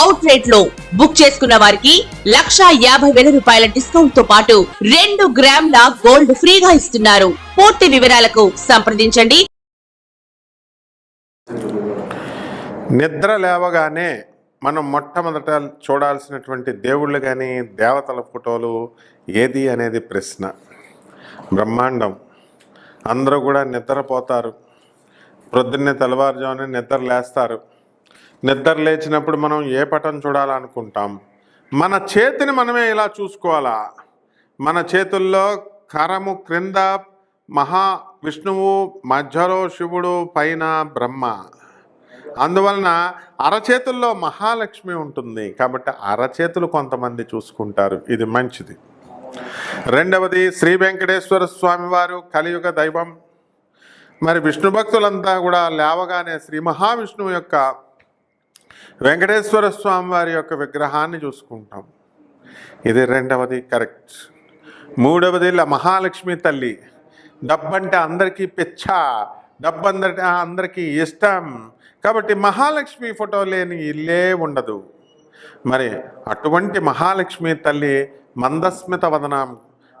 Out రేట్లో book చేసుకున్న వారికి లక్షా యాభై వేల రూపాయల డిస్కౌంట్తో పాటు రెండు గ్రాముల గోల్డ్ ఫ్రీగా ఇస్తున్నారు. పూర్తి వివరాలకు సంప్రదించండి. నిద్ర లేవగానే మనం మొట్టమొదట చూడాల్సినటువంటి దేవుళ్ళు కానీ దేవతల ఫోటోలు ఏది అనేది ప్రశ్న. బ్రహ్మాండం. అందరూ కూడా నిద్రపోతారు. ప్రొద్దున్నే తెల్లవారుజామున నిద్ర లేస్తారు. నిద్ర లేచినప్పుడు మనం ఏ పటం చూడాలనుకుంటాం? మన చేతిని మనమే ఇలా చూసుకోవాలా? మన చేతుల్లో కరము క్రింద మహా విష్ణువు మధ్యలో శివుడు పైన బ్రహ్మ. అందువలన అరచేతుల్లో మహాలక్ష్మి ఉంటుంది. కాబట్టి అరచేతులు కొంతమంది చూసుకుంటారు. ఇది మంచిది. రెండవది శ్రీ వెంకటేశ్వర స్వామివారు కలియుగ దైవం. మరి విష్ణు భక్తులంతా కూడా లేవగానే శ్రీ మహావిష్ణువు యొక్క వెంకటేశ్వర స్వామి వారి యొక్క విగ్రహాన్ని చూసుకుంటాం. ఇది రెండవది కరెక్ట్. మూడవది మహాలక్ష్మి తల్లి. డబ్బంటే అందరికీ పిచ్చ డబ్బందంటే అందరికీ ఇష్టం. కాబట్టి మహాలక్ష్మి ఫోటో లేని ఇల్లే ఉండదు. మరి అటువంటి మహాలక్ష్మి తల్లి మందస్మిత వదనం.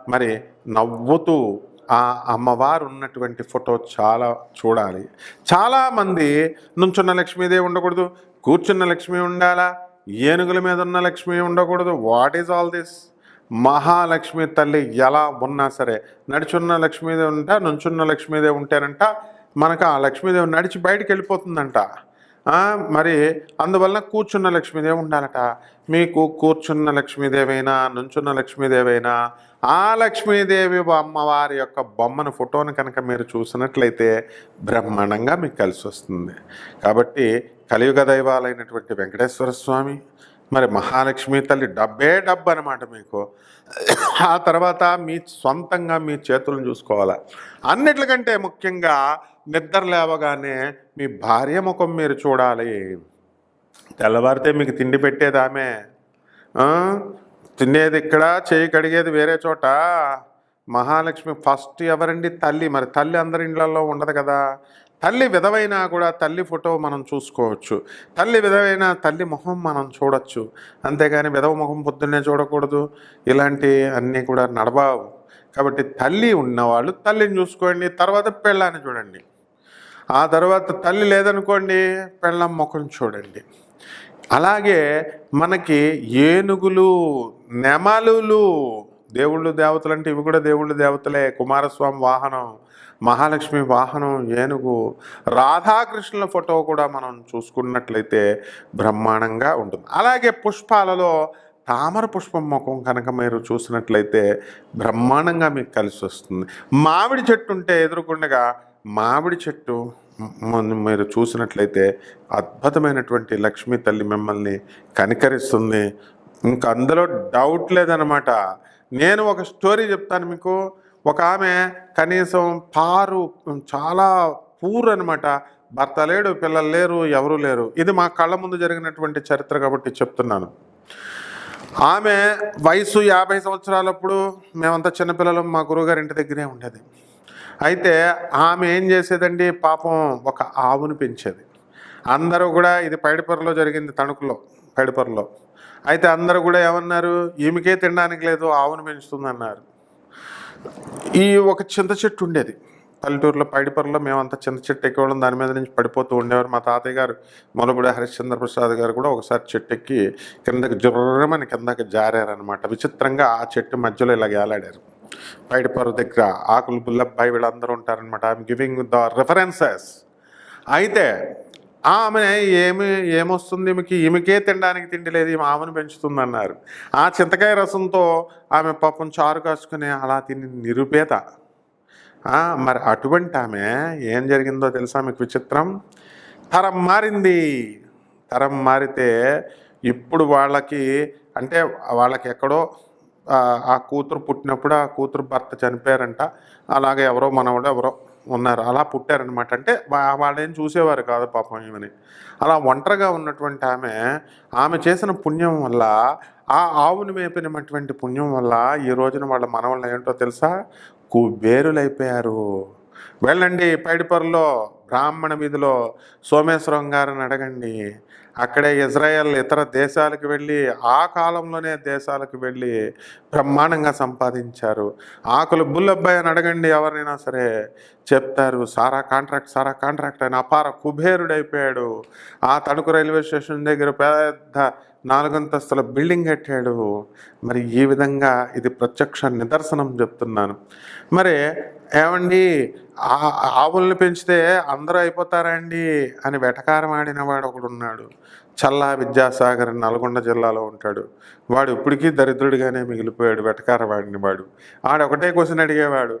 మరి నవ్వుతూ ఆ అమ్మవారు ఉన్నటువంటి ఫోటో చాలా చూడాలి. చాలామంది నుంచున్న లక్ష్మీదేవి ఉండకూడదు కూర్చున్న లక్ష్మి ఉండాలా ఏనుగుల మీద ఉన్న లక్ష్మి ఉండకూడదు. What is all this Mahalakshmi తల్లి ఎలా ఉన్నా సరే నడుచున్న లక్ష్మీదేవి ఉంటే నుంచున్న లక్ష్మీదేవి ఉంటేనంట మనకు ఆ లక్ష్మీదేవి నడిచి బయటకు వెళ్ళిపోతుందంట. మరి అందువలన కూర్చున్న లక్ష్మీదేవి ఉండాలట. మీకు కూర్చున్న లక్ష్మీదేవైనా నుంచున్న లక్ష్మీదేవైనా ఆ లక్ష్మీదేవి అమ్మవారి యొక్క బొమ్మను ఫోటోను కనుక మీరు చూసినట్లయితే బ్రహ్మాండంగా మీకు కలిసి వస్తుంది. కాబట్టి కలియుగ దైవాలైనటువంటి వెంకటేశ్వర స్వామి మరి మహాలక్ష్మి తల్లి డబ్బే డబ్బు అనమాట మీకు. ఆ తర్వాత మీ సొంతంగా మీ చేతులను చూసుకోవాలి? అన్నిటికంటే ముఖ్యంగా నిద్ర లేవగానే మీ భార్య ముఖం మీరు చూడాలి. తెల్లవారితే మీకు తిండి పెట్టేది ఆమె తినేది ఇక్కడ చేయి కడిగేది వేరే చోట. మహాలక్ష్మి ఫస్ట్ ఎవరండి తల్లి? మరి తల్లి అందరి ఇళ్ళలో ఉండదు కదా. తల్లి విధవైనా కూడా తల్లి ఫోటో మనం చూసుకోవచ్చు. తల్లి విధవైన తల్లి మొహం మనం చూడొచ్చు. అంతేగాని విధవ మొహం పొద్దున్నే చూడకూడదు. ఇలాంటి అన్నీ కూడా నడబావు. కాబట్టి తల్లి ఉన్నవాళ్ళు తల్లిని చూసుకోండి తర్వాత పెళ్ళాన్ని చూడండి. ఆ తర్వాత తల్లి లేదనుకోండి పెళ్ళం ముఖం చూడండి. అలాగే మనకి ఏనుగులు నెమలులు దేవుళ్ళు దేవతలు అంటే ఇవి కూడా దేవుళ్ళు దేవతలే. కుమారస్వామి వాహనం మహాలక్ష్మి వాహనం ఏనుగు రాధాకృష్ణుల ఫోటో కూడా మనం చూసుకున్నట్లయితే బ్రహ్మాండంగా ఉంటుంది. అలాగే పుష్పాలలో తామర పుష్పం ముఖం కనుక మీరు చూసినట్లయితే బ్రహ్మాండంగా మీకు కలిసి వస్తుంది. మామిడి చెట్టు ఉంటే ఎదురుకుండగా మామిడి చెట్టు మీరు చూసినట్లయితే అద్భుతమైనటువంటి లక్ష్మీ తల్లి మిమ్మల్ని కనికరిస్తుంది. ఇంకా అందులో డౌట్ లేదనమాట నేను ఒక స్టోరీ చెప్తాను మీకు. ఒక ఆమె కనీసం పారు చాలా పూర్ అనమాట భర్త లేడు పిల్లలు లేరు ఎవరు లేరు. ఇది మా కళ్ళ ముందు జరిగినటువంటి చరిత్ర కాబట్టి చెప్తున్నాను. ఆమె వయసు యాభై సంవత్సరాలప్పుడు మేమంతా చిన్నపిల్లలు మా గురువుగారి ఇంటి దగ్గరే ఉండేది. అయితే ఆమె ఏం చేసేదండి? పాపం ఒక ఆవును పెంచేది. అందరూ కూడా ఇది పైడిపొరలో జరిగింది తణుకులో పైడిపొరలో. అయితే అందరూ కూడా ఏమన్నారు? ఈమెకే తినడానికి లేదు ఆవును పెంచుతుందన్నారు. ఈ ఒక చింత చెట్టు ఉండేది. పల్లెటూరులో పైడిపర్లో మేమంతా చింత చెట్టు ఎక్కేవాళ్ళం. దాని మీద నుంచి పడిపోతూ ఉండేవారు. మా తాతయ్య గారు మొలబుడి హరిశ్చంద్ర ప్రసాద్ గారు కూడా ఒకసారి చెట్టు ఎక్కి కిందకి జుర్రమని కిందకి జారారనమాట విచిత్రంగా ఆ చెట్టు మధ్యలో ఇలా ఏలాడారు. పైడిపర దగ్గర ఆకులు బుల్లబ్బాయి వీళ్ళందరూ ఉంటారనమాట ఐఎమ్ గివింగ్ ద రిఫరెన్సెస్ అయితే ఆమె ఏమి ఏమొస్తుంది? ఈమెకి ఈమెకే తినడానికి తిండి లేదు ఈమె ఆమెను పెంచుతుంది అన్నారు ఆ చింతకాయ రసంతో ఆమె పాపం చారు కాచుకుని అలా తిని నిరుపేత. మరి అటువంటి ఆమె ఏం జరిగిందో తెలుసా మీకు విచిత్రం? తరం మారింది. తరం మారితే ఇప్పుడు వాళ్ళకి అంటే వాళ్ళకి ఎక్కడో ఆ ఆ కూతురు పుట్టినప్పుడు ఆ కూతురు భర్త చనిపోయారంట. అలాగే ఎవరో మనవడు ఎవరో ఉన్నారు. అలా పుట్టారనమాట అంటే వాళ్ళేం చూసేవారు కాదు పాపం ఈమెని. అలా ఒంటరిగా ఉన్నటువంటి ఆమె ఆమె చేసిన పుణ్యం వల్ల ఆ ఆవును మేపినటువంటి పుణ్యం వల్ల ఈ రోజున వాళ్ళ మనవళ్ళు ఏంటో తెలుసా? కుబేరులైపోయారు. వెళ్ళండి పైడిపర్లో బ్రాహ్మణ వీధిలో సోమేశ్వరం గారిని అడగండి. అక్కడే ఇజ్రాయెల్ ఇతర దేశాలకు వెళ్ళి ఆ కాలంలోనే దేశాలకు వెళ్ళి బ్రహ్మాండంగా సంపాదించారు. ఆకులు బుల్లబ్బాయి అని అడగండి ఎవరినైనా సరే. చెప్తారు సారా కాంట్రాక్ట్ సారా కాంట్రాక్ట్ అని అపార కుబేరుడైపోయాడు. ఆ తణుకు రైల్వే స్టేషన్ దగ్గర పెద్ద నాలుగంతస్తుల బిల్డింగ్ కట్టాడు. మరి ఈ విధంగా ఇది ప్రత్యక్ష నిదర్శనం చెప్తున్నాను. మరి ఏమండి? ఆ- ఆవుల్ని పెంచితే అందరూ అయిపోతారా అండి అని వెటకారం ఆడిన వాడు ఒకడు ఉన్నాడు చల్లా విద్యాసాగర్ నల్గొండ జిల్లాలో ఉంటాడు. వాడు ఇప్పటికీ దరిద్రుడిగానే మిగిలిపోయాడు వెటకారం ఆడిన వాడు. ఆడొకటే క్వశ్చన్ అడిగేవాడు.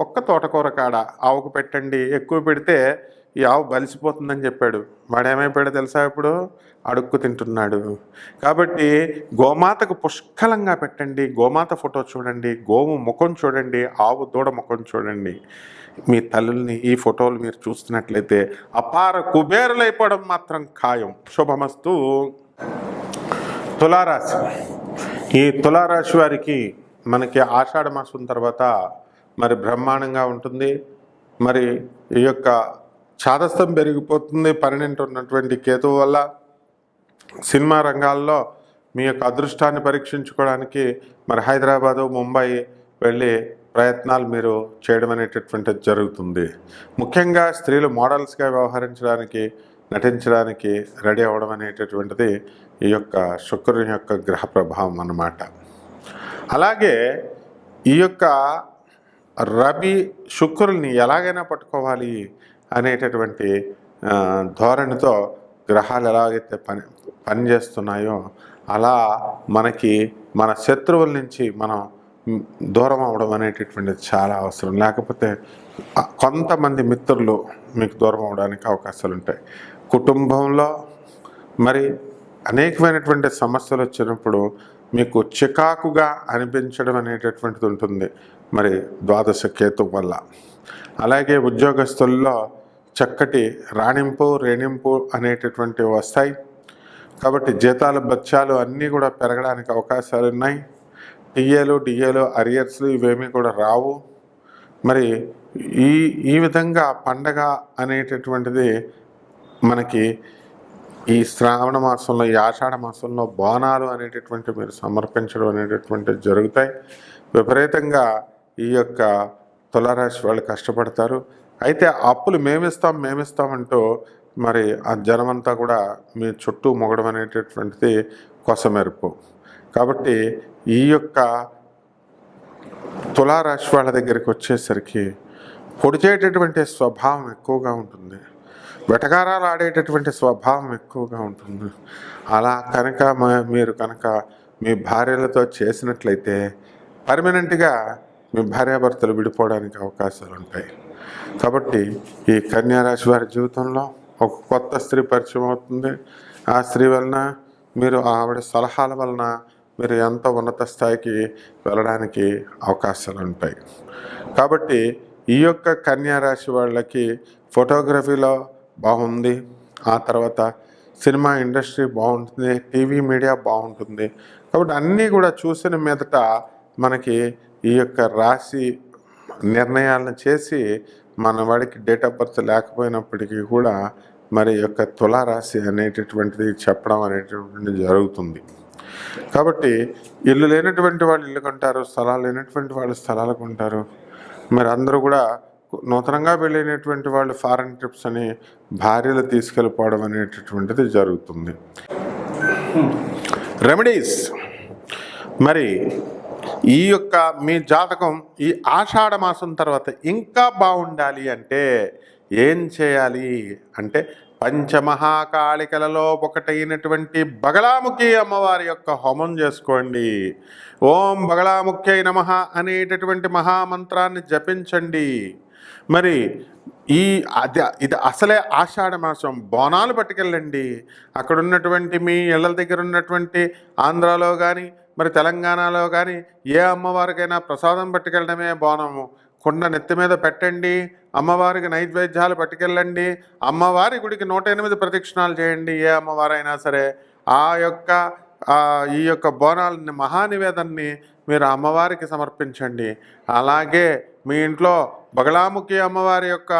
ఒక్క తోటకూర కాడ ఆవుకు పెట్టండి ఎక్కువ పెడితే ఈ ఆవు బలిసిపోతుందని చెప్పాడు. వాడు తెలుసా ఇప్పుడు? అడుక్కు తింటున్నాడు. కాబట్టి గోమాతకు పుష్కలంగా పెట్టండి గోమాత ఫోటో చూడండి గోవు ముఖం చూడండి ఆవు దూడ ముఖం చూడండి. మీ తల్లుల్ని ఈ ఫోటోలు మీరు చూస్తున్నట్లయితే అపార కుబేరులైపోవడం మాత్రం ఖాయం. శుభమస్తు. తులారాశి. ఈ తులారాశి వారికి మనకి ఆషాఢ మాసం తర్వాత మరి బ్రహ్మాండంగా ఉంటుంది. మరి ఈ యొక్క చాదస్తం పెరిగిపోతుంది. పన్నెండు ఉన్నటువంటి కేతువు వల్ల సినిమా రంగాల్లో మీ యొక్క అదృష్టాన్ని పరీక్షించుకోవడానికి మరి హైదరాబాదు ముంబై వెళ్ళి ప్రయత్నాలు మీరు చేయడం అనేటటువంటిది జరుగుతుంది. ముఖ్యంగా స్త్రీలు మోడల్స్గా వ్యవహరించడానికి నటించడానికి రెడీ అవ్వడం అనేటటువంటిది ఈ యొక్క శుక్రుని యొక్క గ్రహ ప్రభావం అన్నమాట. అలాగే ఈ యొక్క రవి శుక్రుల్ని ఎలాగైనా పట్టుకోవాలి అనేటటువంటి ధోరణితో గ్రహాలు ఎలాగైతే పని పనిచేస్తున్నాయో అలా మనకి మన శత్రువుల నుంచి మనం దూరం అవడం అనేటటువంటిది చాలా అవసరం. లేకపోతే కొంతమంది మిత్రులు మీకు దూరం అవడానికి అవకాశాలు ఉంటాయి. కుటుంబంలో మరి అనేకమైనటువంటి సమస్యలు వచ్చినప్పుడు మీకు చికాకుగా అనిపించడం అనేటటువంటిది ఉంటుంది. మరి ద్వాదశ కేతు వల్ల. అలాగే ఉద్యోగస్తుల్లో చక్కటి రాణింపు రేణింపు అనేటటువంటివి వస్తాయి. కాబట్టి జీతాలు బత్యాలు అన్నీ కూడా పెరగడానికి అవకాశాలు ఉన్నాయి. టీఏలు డిఏలు అరియర్స్లు ఇవేమీ కూడా రావు. మరి ఈ ఈ విధంగా పండగ అనేటటువంటిది మనకి ఈ శ్రావణ మాసంలో ఈ ఆషాఢ మాసంలో బోనాలు అనేటటువంటి మీరు సమర్పించడం అనేటటువంటివి జరుగుతాయి. విపరీతంగా ఈ యొక్క తులారాశి వాళ్ళు కష్టపడతారు. అయితే అప్పులు మేమిస్తాం మేమిస్తామంటూ మరి ఆ జనమంతా కూడా మీ చుట్టూ మొగడం అనేటటువంటిది కొసమెరుపు. కాబట్టి ఈ యొక్క తులారాశి వాళ్ళ దగ్గరికి వచ్చేసరికి పొడిచేటటువంటి స్వభావం ఎక్కువగా ఉంటుంది. వెటకారాలు ఆడేటటువంటి స్వభావం ఎక్కువగా ఉంటుంది. అలా కనుక మ- మీరు కనుక మీ భార్యలతో చేసినట్లయితే పర్మనెంట్గా మీ భార్యాభర్తలు విడిపోవడానికి అవకాశాలు ఉంటాయి కాబట్టి ఈ కన్యారాశి వారి జీవితంలో ఒక కొత్త స్త్రీ పరిచయం అవుతుంది. ఆ స్త్రీ వలన మీరు ఆవిడ సలహాల వలన మీరు ఎంత ఉన్నత స్థాయికి వెళ్ళడానికి అవకాశాలు ఉంటాయి కాబట్టి ఈ యొక్క కన్యారాశి వాళ్ళకి ఫోటోగ్రఫీలో బాగుంది. ఆ తర్వాత సినిమా ఇండస్ట్రీ బాగుంటుంది టీవీ మీడియా బాగుంటుంది. కాబట్టి అన్నీ కూడా చూసిన మీదట మనకి ఈ యొక్క రాశి నిర్ణయాలను చేసి మన వాడికి డేట్ ఆఫ్ బర్త్ లేకపోయినప్పటికీ కూడా మరి యొక్క తులారాశి అనేటటువంటిది చెప్పడం అనేటటువంటిది జరుగుతుంది. కాబట్టి ఇల్లు లేనటువంటి వాళ్ళు ఇల్లు కొంటారు స్థలాలు లేనటువంటి వాళ్ళు స్థలాలు కొంటారు. మరి అందరూ కూడా నూతనంగా వెళ్ళినటువంటి వాళ్ళు ఫారెన్ ట్రిప్స్ అని భార్యలు తీసుకెళ్ళిపోవడం అనేటటువంటిది జరుగుతుంది. రెమెడీస్ మరి ఈ యొక్క మీ జాతకం ఈ ఆషాఢ మాసం తర్వాత ఇంకా బాగుండాలి అంటే ఏం చేయాలి? అంటే పంచమహాకాళికలలో ఒకటైనటువంటి బగలాముఖి అమ్మవారి యొక్క హోమం చేసుకోండి. ఓం బగలాముఖ్యై నమ అనేటటువంటి మహామంత్రాన్ని జపించండి. మరి ఈ అది ఇది అసలే ఆషాఢ మాసం. బోనాలు పట్టుకెళ్ళండి. అక్కడ ఉన్నటువంటి మీ ఇళ్ళ దగ్గర ఉన్నటువంటి ఆంధ్రాలో కానీ మరి తెలంగాణలో కానీ ఏ అమ్మవారికైనా ప్రసాదం పట్టుకెళ్ళడమే బోనము కుండ నెత్తి మీద పెట్టండి అమ్మవారికి నైవేద్యాలు పట్టుకెళ్ళండి అమ్మవారి గుడికి నూట ఎనిమిది ప్రదక్షిణాలు చేయండి ఏ అమ్మవారైనా సరే. ఆ యొక్క ఈ యొక్క బోనాలని మహానివేదన్ని మీరు అమ్మవారికి సమర్పించండి. అలాగే మీ ఇంట్లో బగలాముఖి అమ్మవారి యొక్క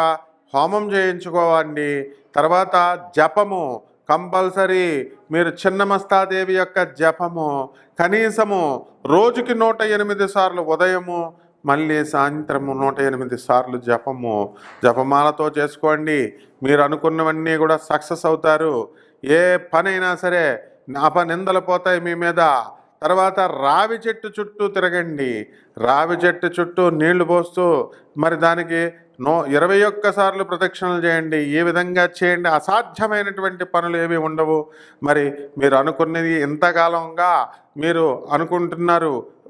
హోమం చేయించుకోవండి. తర్వాత జపము కంపల్సరీ మీరు చిన్నమస్తాదేవి యొక్క జపము కనీసము రోజుకి నూట ఎనిమిది సార్లు ఉదయము మళ్ళీ సాయంత్రము నూట ఎనిమిది సార్లు జపము. జపమాలతో చేసుకోండి. మీరు అనుకున్నవన్నీ కూడా సక్సెస్ అవుతారు. ఏ పనైనా సరే అపనిందలు పోతాయి మీ మీద. తర్వాత రావి చెట్టు చుట్టూ తిరగండి. రావి చెట్టు చుట్టూ నీళ్ళు పోస్తూ మరి దానికి నో ఇరవై ఒక్క సార్లు ప్రదక్షిణలు చేయండి ఏ విధంగా చేయండి అసాధ్యమైనటువంటి పనులు ఏవి ఉండవు. మరి మీరు అనుకున్నది ఎంతకాలంగా మీరు అనుకుంటున్నారు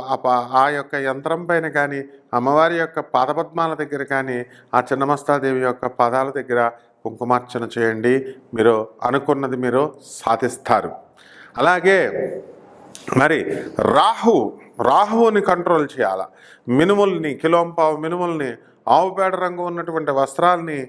ఆ ప- ఆ యొక్క యంత్రం పైన కానీ అమ్మవారి యొక్క పాదపద్మాల దగ్గర కానీ ఆ చిన్నమస్తాదేవి యొక్క పాదాల దగ్గర కుంకుమార్చన చేయండి. మీరు అనుకున్నది మీరు సాధిస్తారు. అలాగే మరి రాహు రాహువుని కంట్రోల్ చేయాల? మినుముల్ని కిలోంపావు మినుముల్ని ఆవు పేడ రంగు ఉన్నటువంటి వస్త్రాల్ని